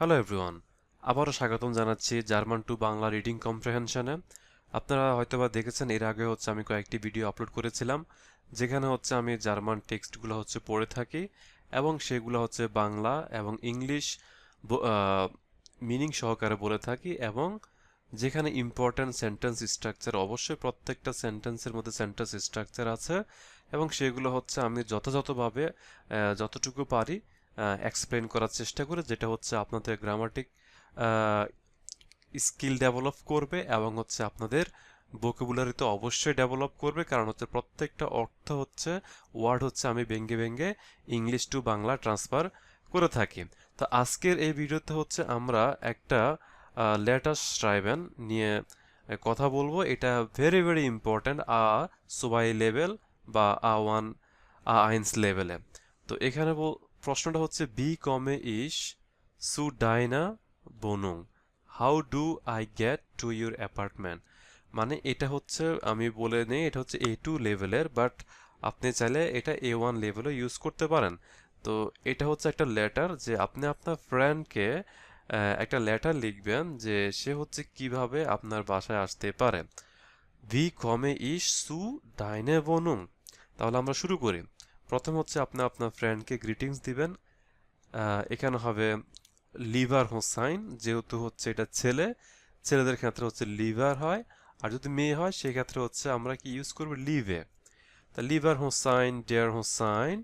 Hello everyone আবারও স্বাগতম জানাচ্ছি জার্মান টু বাংলা রিডিং কম্প্রেহেনশনে। আপনারা হয়তোবা দেখেছেন, এর আগে হচ্ছে আমি কয়েকটি ভিডিও আপলোড করেছিলাম, যেখানে হচ্ছে আমি জার্মান টেক্সটগুলো হচ্ছে পড়ে থাকি, এবং সেগুলো হচ্ছে বাংলা এবং ইংলিশ মিনিং সহকারে বলে থাকি, এবং যেখানে ইম্পর্ট্যান্ট সেন্টেন্স স্ট্রাকচার অবশ্যই প্রত্যেকটা সেন্টেন্সের মধ্যে সেন্টেন্স স্ট্রাকচার আছে, এবং সেগুলো হচ্ছে আমি যথাযথভাবে যতটুকু পারি এক্সপ্লেন করার চেষ্টা করে, যেটা হচ্ছে আপনাদের গ্রামাটিক স্কিল ডেভেলপ করবে এবং হচ্ছে আপনাদের ভোকাবুলারি তো অবশ্যই ডেভেলপ করবে, কারণ হচ্ছে প্রত্যেকটা অর্থ হচ্ছে ওয়ার্ড হচ্ছে আমি ভেঙ্গে ভেঙ্গে ইংলিশ টু বাংলা ট্রান্সফার করে থাকি। তো আজকের এই ভিডিওতে হচ্ছে আমরা একটা লেটার স্ট্রাইভেন নিয়ে কথা বলব। এটা ভেরি ভেরি ইম্পর্ট্যান্ট আ সুবাই লেভেল বা আ ওয়ান আ আইন্স লেভেলে তো এখানে প্রশ্নটা হচ্ছে বি কমে ইস সু ডাইনা বনুং। How do I get to your apartment মানে এটা হচ্ছে, আমি বলে নেই, এটা হচ্ছে এ টু লেভেলের বাট আপনি চাইলে এটা এ ওয়ান লেভেলও ইউজ করতে পারেন। তো এটা হচ্ছে একটা লেটার যে আপনি আপনার ফ্রেন্ডকে একটা লেটার লিখবেন যে সে হচ্ছে কীভাবে আপনার বাসায় আসতে পারে। ভি কমে ইস সু ডাইনে বনুং। তাহলে আমরা শুরু করি। প্রথম হচ্ছে আপনি আপনার ফ্রেন্ডকে গ্রিটিংস দিবেন। এখানে হবে লিভার হোসাইন, যেহেতু হচ্ছে এটা ছেলে, ছেলেদের ক্ষেত্রে হচ্ছে লিভার হয়। আর যদি মেয়ে হয়, সেক্ষেত্রে হচ্ছে আমরা কি ইউজ করব? লিভে। তা লিভার হোসাইন ডেয়ার হোসাইন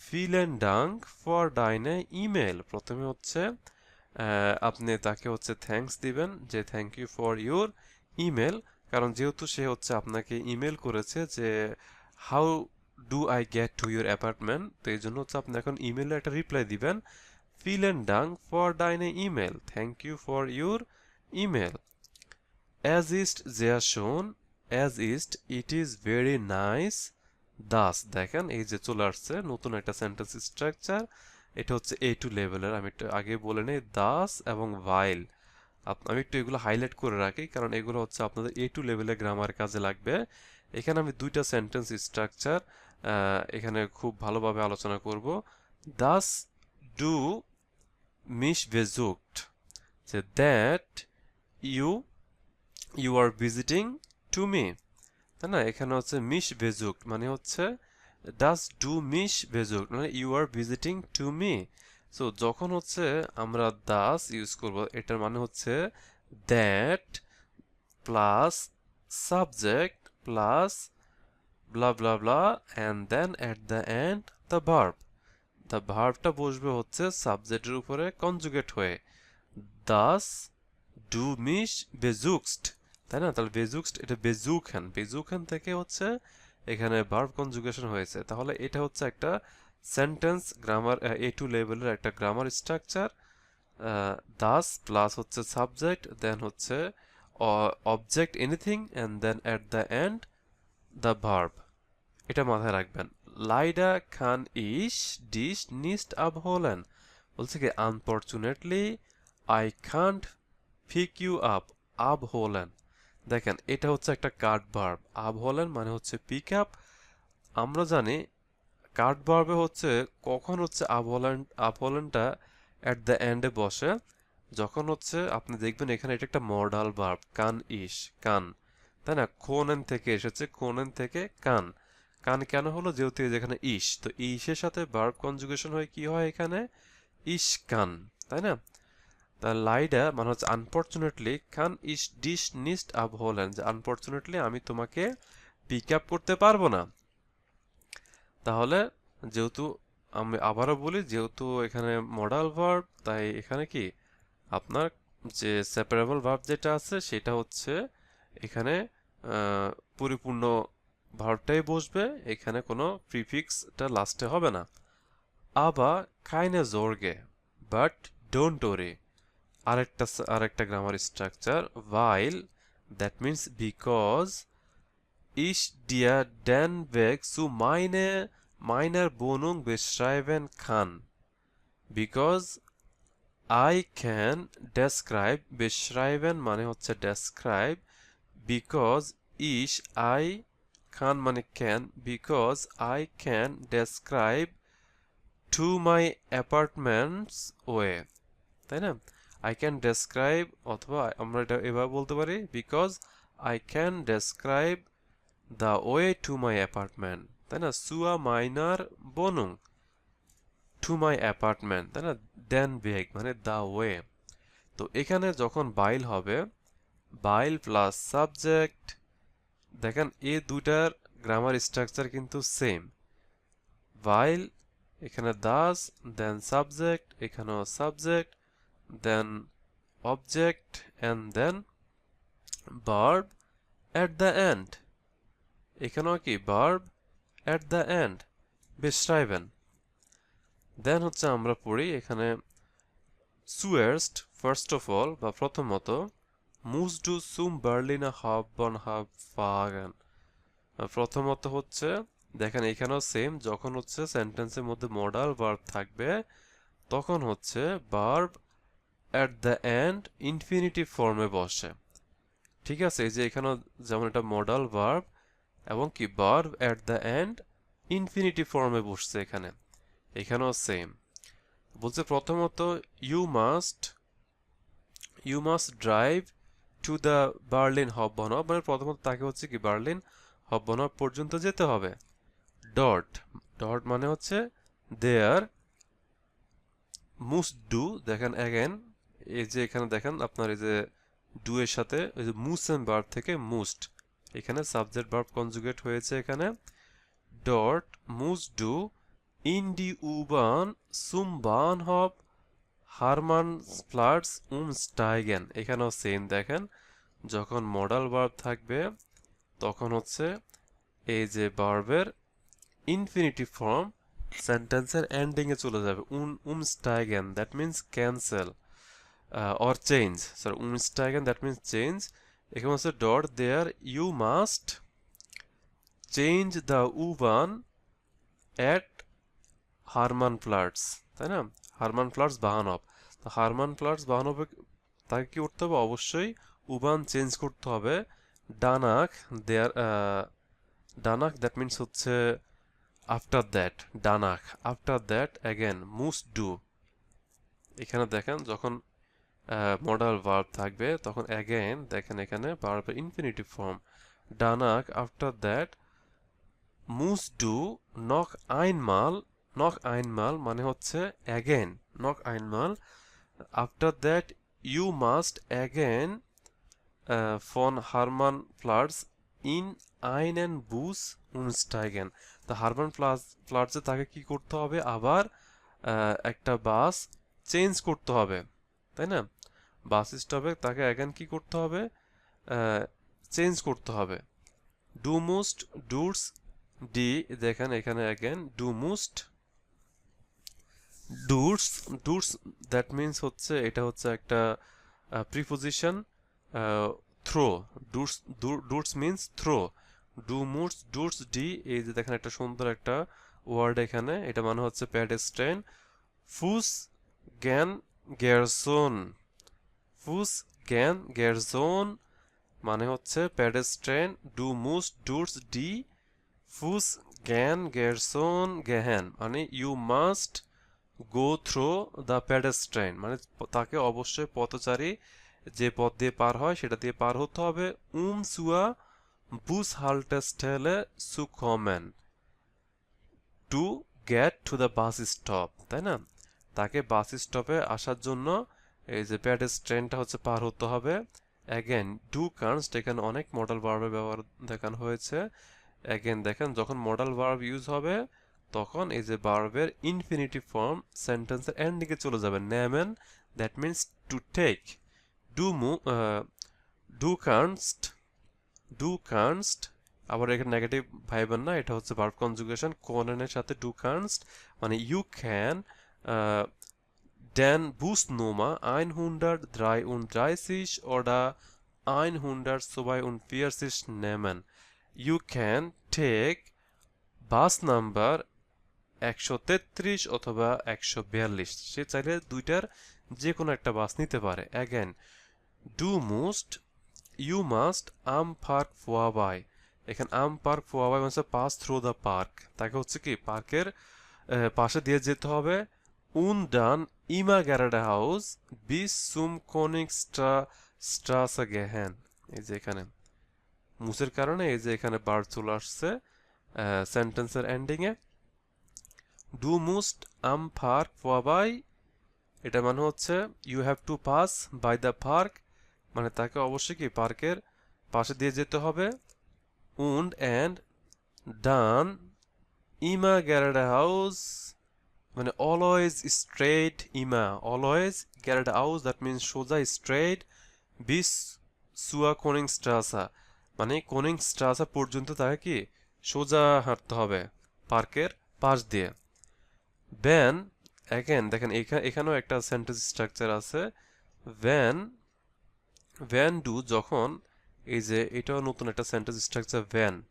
ফিল অ্যান্ড ডাঙ্ক ফর ডাইনে ইমেল প্রথমে হচ্ছে আপনি তাকে হচ্ছে থ্যাঙ্কস দিবেন, যে thank you for your email কারণ যেহেতু সে হচ্ছে আপনাকে ইমেল করেছে যে how do I get to your apartment তো এই জন্য হচ্ছে আপনি এখন ইমেলে একটা রিপ্লাই দিবেন। Vielen Dank for deine E-Mail. Thank you for your email. As ist sehr শোন অ্যাজ ইস্ট ইট ইজ ভেরি নাইস দাস দেখেন, এই যে চলে আসছে, নতুন একটা সেন্টেন্স স্ট্রাকচার এটা হচ্ছে এ টু লেভেলের আমি একটু আগে বলে নিই দাস এবং ভাইল আমি একটু এগুলো হাইলাইট করে রাখি, কারণ এগুলো হচ্ছে আপনাদের এ টু লেভেলে গ্রামার কাজে লাগবে। এখানে আমি দুইটা সেন্টেন্স স্ট্রাকচার এখানে খুব ভালোভাবে আলোচনা করব। দাস ডু মিস বেজুকড যে that you you are visiting to me তাই না? এখানে হচ্ছে মিস বেজুকড মানে হচ্ছে ডাস ডু মিস বেজুকড মানে you are visiting to me so যখন হচ্ছে আমরা দাস ইউজ করব, এটার মানে হচ্ছে that plus subject plus blah blah blah and then at the end the verb the ভার্বটা বসবে হচ্ছে সাবজেক্টের উপরে কনজুগেট হয়ে। দাস ডু মিশ বেজুক্সড তাই না? তাহলে বেজুক্সড এটা বেজুকহ্যান বেজুকহ্যান থেকে হচ্ছে এখানে ভার্ব কনজুগেশন হয়েছে। তাহলে এটা হচ্ছে একটা সেন্টেন্স গ্রামার এ টু লেভেলের একটা গ্রামার স্ট্রাকচার দাস প্লাস হচ্ছে সাবজেক্ট দেন হচ্ছে object anything and then at the end the verb এটা মাথায় রাখবেন। লাইডা খান ইস ডিস নিস্ট abholen বলছে কি unfortunately I can't pick you up abholen দেখেন, এটা হচ্ছে একটা কার্ড ভার্ব abholen মানে হচ্ছে পিক আপ আমরা জানি কার্ড ভার্বে হচ্ছে কখন হচ্ছে abholen abholenটা অ্যাট দ্য এন্ডে বসে। যখন হচ্ছে, আপনি দেখবেন এখানে এটা একটা মডাল ভার্ব কান ইস কান তাই না? কোনেন থেকে এসেছে কোনেন থেকে কান। কান কেন হলো? যেহেতু যেখানে ইস, তো ইসের সাথে ভার্ব কনজুগেশন হয় কি হয় এখানে? ইস কান, তাই না? তা লাইডা মানে হচ্ছে আনফরচুনেটলি কান ইস ডিস নিস্ট আব হলেন যে আনফরচুনেটলি আমি তোমাকে পিক আপ করতে পারব না। তাহলে যেহেতু আমি আবারও বলি, যেহেতু এখানে মডাল ভার্ব তাই এখানে কি? আপনার যে সেপারেবল ভার্ব যেটা আছে, সেটা হচ্ছে এখানে পরিপূর্ণ ভার্বটাই বসবে, এখানে কোনো প্রিফিক্সটা লাস্টে হবে না। আবার কাইনে জোরগে, বাট ডোন্ট ওরে। আরেকটা আরেকটা গ্রামার স্ট্রাকচার, ভাইল, দ্যাট মিন্স বিকজ ইস ডিয়া ড্যান বেগ সু মাইনে, মাইনার বোনুং বেশ্রাইভেন খান। বিকজ আই ক্যান ডেসক্রাইব বেশ্রাইভেন মানে হচ্ছে ডেসক্রাইব বিকজ ইস আই খান মানে can because I can describe to my apartments way তাই না? আই ক্যান ডেসক্রাইব অথবা আমরা এটা এভাবে বলতে পারি because I can describe the way to my apartment তাই না? সুয়া মাইনার বনুং টু মাই অ্যাপার্টমেন্ট তাই না? দেন বেগ মানে দ্য ওয়ে তো এখানে যখন বাইল হবে বাইল প্লাস সাবজেক্ট দেখেন এ দুইটার গ্রামার স্ট্রাকচার কিন্তু সেম বাইল এখানে দাস দেন সাবজেক্ট এখানেও subject then object and then verb at the end এখানেও কি? Verb at the end beschreiben then হচ্ছে আমরা পড়ি এখানে সুয়েস্ট ফার্স্ট অফ অল বা প্রথমত মুস ডু সুম বার্লিনা হাব বন হাব ফাগান প্রথমত হচ্ছে, দেখেন এখানেও সেম যখন হচ্ছে সেন্টেন্সের মধ্যে মডাল ভার্ব থাকবে, তখন হচ্ছে verb at the end infinitive ফর্মে বসে। ঠিক আছে? এই যে এখানেও যেমন এটা মডাল ভার্ব এবং কি verb at the end infinitive ফর্মে বসছে এখানে। এখানেও সেম বলছে প্রথমত you must you must drive to the Berlin হবনব মানে প্রথমত তাকে হচ্ছে কি বার্লিন হবনব পর্যন্ত যেতে হবে। ডট ডট মানে হচ্ছে দেয়ার মুস্ট ডু দেখেন অ্যাগেন এই যে এখানে দেখেন আপনার এই যে ডু এর সাথে ওই যে মুস এন্ড ভার্ব থেকে মুস্ট এখানে সাবজেক্ট ভার্ব কনজুগেট হয়েছে এখানে। ডট মুস ডু ইন ডি উবান সুমবান হব হারমান ফ্লাটস উম স্টাইগেন। এখানেও সেম দেখেন। যখন মডাল বার্ব থাকবে, তখন হচ্ছে এই যে বার্বের ইনফিনিটি ফর্ম সেন্টেন্সের এন্ডিংয়ে চলে যাবে। উন উম স্টাইগেন that means cancel or change sorry উম স্টাইগেন দ্যাট মিনস চেঞ্জ এখানে হচ্ছে dot there you must change the Uban at Hermannplatz তাই না? হারমান ফ্লাটস বাহানব তো হারমান ফ্লাটস বাহানবে তাকে কি করতে হবে? অবশ্যই উবান চেঞ্জ করতে হবে। ডানাক দেয়ার ডানাক দ্যাট মিনস হচ্ছে আফটার দ্যাট ডানাক আফটার দ্যাট অ্যাগেন মুস্ট ডু এখানে দেখেন, যখন মডাল ভার্ব থাকবে, তখন অ্যাগেন দেখেন এখানে ভার্বের ইনফিনিটিভ ফর্ম ডানাক আফটার দ্যাট মুস ডু নক আইনমাল নক আইনমাল মানে হচ্ছে অ্যাগেন নক আইনমাল after that you must again von Hermannplatz ইন আইন অ্যান্ড বুস উনস্টাইগেন তা হারমান ফ্লাস ফ্লাডসে তাকে কি করতে হবে? আবার একটা বাস চেঞ্জ করতে হবে। তাই না? বাস স্টপে তাকে অ্যাগেন কি করতে হবে? চেঞ্জ করতে হবে। ডু মোস্ট ডুটস ডি দেখেন এখানে অ্যাগেন ডু মোস্ট ডুটস ডুটস দ্যাট মিনস হচ্ছে, এটা হচ্ছে একটা প্রিপোজিশন থ্রো ডুটস ডুটস মিনস থ্রো ডু মুটস ডুটস ডি এই যে দেখেন একটা সুন্দর একটা ওয়ার্ড এখানে, এটা মানে হচ্ছে প্যাডেস্ট্রেন ফুস জ্ঞান গ্যারসোন ফুস জ্ঞান গ্যারজোন মানে হচ্ছে প্যাডেস্ট্রেন ডু মুস ডুটস ডি ফুস জ্ঞান গ্যারসোন গেহেন মানে you must go through the pedestrian মানে তাকে অবশ্যই পথচারী যে পথ দিয়ে পার হয় সেটা দিয়ে পার হতে হবে। উম সুয়া বুস হাল্টেস্টেলে সুকমেন to get to the bus stop, তাই না? তাকে বাস স্টপে আসার জন্য এই যে প্যাডেস ট্রেনটা হচ্ছে পার হতে হবে। অ্যাগেন ডু কার্নস্ট এখানে অনেক মডেল ভার্বের ব্যবহার দেখানো হয়েছে। অ্যাগেন দেখেন, যখন মডেল ভার্ব ইউজ হবে তখন এই যে ভার্বের ইনফিনিটিভ ফর্ম সেন্টেন্সের এন্ডিংয়ে চলে যাবে। নেমেন দ্যাট মিনস টু টেক ডু মু ডু কার্নস্ট ডু কার্নস্ট আবার এখানে নেগেটিভ ভাইবেন না, এটা হচ্ছে ভার্ব কনজুগেশন কোনেনের সাথে ডু কার্নস্ট মানে you can den Busnummer 133 oder 142 nehmen. You can take bus number একশো তেত্রিশ অথবা একশো বিয়াল্লিশ। সে চাইলে দুইটার যে কোনো একটা বাস নিতে পারে। অ্যাগেন ডু মোস্ট ইউ মাস্ট আম পার্ক ফোয়াবাই এখানে আম পার্ক ফোয়াবাই মানে পাস থ্রু দ্য পার্ক তাকে হচ্ছে কি? পার্কের পাশে দিয়ে যেতে হবে। উন ডান Immer gerade Haus bis zum Königstraße গেহেন এই যে এখানে। মুসের কারণে এই যে এখানে বার চলে আসছে সেন্টেন্সের এন্ডিং এ ডু মুস্ট আম পার্ক vorbei এটা মানে হচ্ছে you have to pass by the park মানে তাকে অবশ্যই কি পার্কের পাশে দিয়ে যেতে হবে। উন্ড অ্যান্ড ডান, ইমা immer হাউস মানে অলওয়েজ স্ট্রেট ইমা, অলওয়েজ geradeaus দ্যাট মিনস সোজা স্ট্রেট বিস সুয়া zur স্ট্রাসা মানে কোনিং স্ট্রাসা পর্যন্ত তাকে কি সোজা হাঁটতে হবে পার্কের পাশ দিয়ে। ভ্যান অ্যাগেন দেখেন, এখা- এখানেও একটা সেন্টেন্স স্ট্রাকচার আছে। ভ্যান ভ্যান ডু যখন, এই যে এটাও নতুন একটা সেন্টেন্স স্ট্রাকচার ভ্যান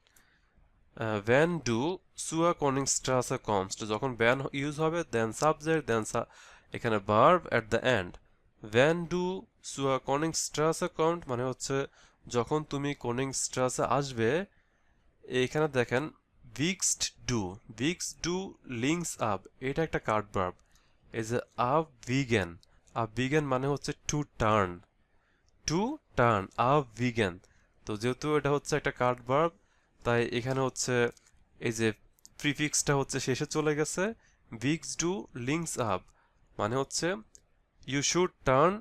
ভ্যান ডু সুয়া কনিংস্ট্রাসে কমস্ট যখন ভ্যান ইউজ হবে দেন সাবজেক্ট দেন এখানে ভার্ব অ্যাট দ্য এন্ড ভ্যান ডু সুয়া কনিংস্ট্রাসে কমট মানে হচ্ছে যখন তুমি কনিংস্ট্রাসে আসবে এইখানে দেখেন ভিক্সড ডু ভিক্স ডু লিঙ্কস আপ এটা একটা কার্ড ভার্ব এই যে আপ ভিগেন আপ মানে হচ্ছে টু টার্ন টু টার্ন আপ ভিগেন তো যেহেতু এটা হচ্ছে একটা কার্ড ভার্ব তাই এখানে হচ্ছে এই যে প্রিফিক্সটা হচ্ছে শেষে চলে গেছে। ভিক্স ডু লিঙ্কস আপ মানে হচ্ছে you should turn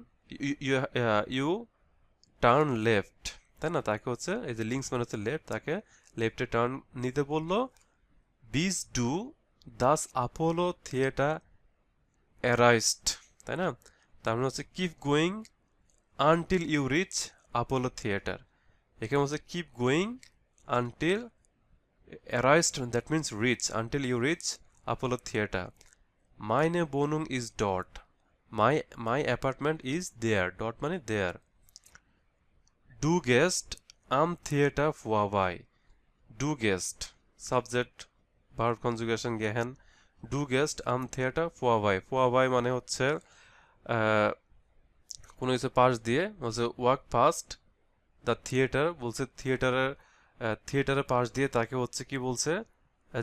you turn left তাই না? তাকে হচ্ছে এই যে লিঙ্কস মানে হচ্ছে লেফট তাকে লেফটে টার্ন নিতে বলল। বিস ডু দাস আপোলো থিয়েটার অ্যারাইস্ট তাই না? তার মানে হচ্ছে keep going until you reach Apollo theatre এখানে হচ্ছে keep going until অ্যারাইস্ট that means reach until you reach Apollo theatre মাইনে বনুং is dot my my apartment is there dot মানে দেয়ার ডু গেস্ট আম থিয়েটার ফুয়াবাই ডু গেস্ট সাবজেক্ট ভার্ব কনজুগেশন গেহেন ডু গেস্ট আম থিয়েটার ফুয়াবাই ফুয়াবাই মানে হচ্ছে কোনো কিছু পাশ দিয়ে বলছে ওয়াক পাস্ট দ্য থিয়েটার বলছে থিয়েটারের থিয়েটারের পাশ দিয়ে তাকে হচ্ছে কি বলছে?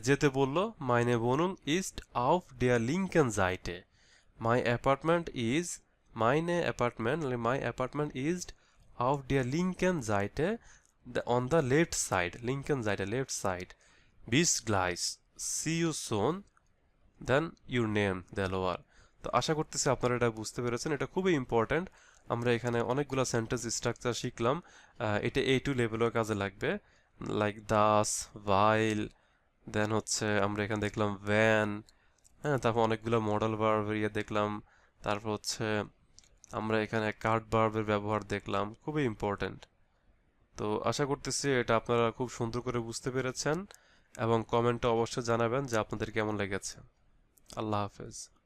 যেতে বলল মাইনে বনুন ইস্ট আউফ ডিয়ার লিঙ্কেন জাইটে মাই অ্যাপার্টমেন্ট ইজ মাইনে অ্যাপার্টমেন্ট মাই অ্যাপার্টমেন্ট ইজ আউফ ডিয়ার লিঙ্কেন জাইটে অন দ্য লেফট সাইড লিঙ্কেন জাইটে লেফট সাইড বিস গ্লাইস see you soon then your name Delowar তো আশা করতেছি আপনারা এটা বুঝতে পেরেছেন। এটা খুবই ইম্পর্ট্যান্ট আমরা এখানে অনেকগুলো সেন্টেন্স স্ট্রাকচার শিখলাম। এটা এ টু লেভেলেও কাজে লাগবে। লাইক দাস ভাইল দেন হচ্ছে আমরা এখানে দেখলাম ভ্যান হ্যাঁ তারপর অনেকগুলো মডেল ভার্বের ইয়ে দেখলাম। তারপর হচ্ছে আমরা এখানে কার্ড বার্বের ব্যবহার দেখলাম, খুবই ইম্পর্টেন্ট তো আশা করতেছি এটা আপনারা খুব সুন্দর করে বুঝতে পেরেছেন এবং কমেন্টে অবশ্যই জানাবেন যে আপনাদের কেমন লেগেছে। আল্লাহ হাফেজ।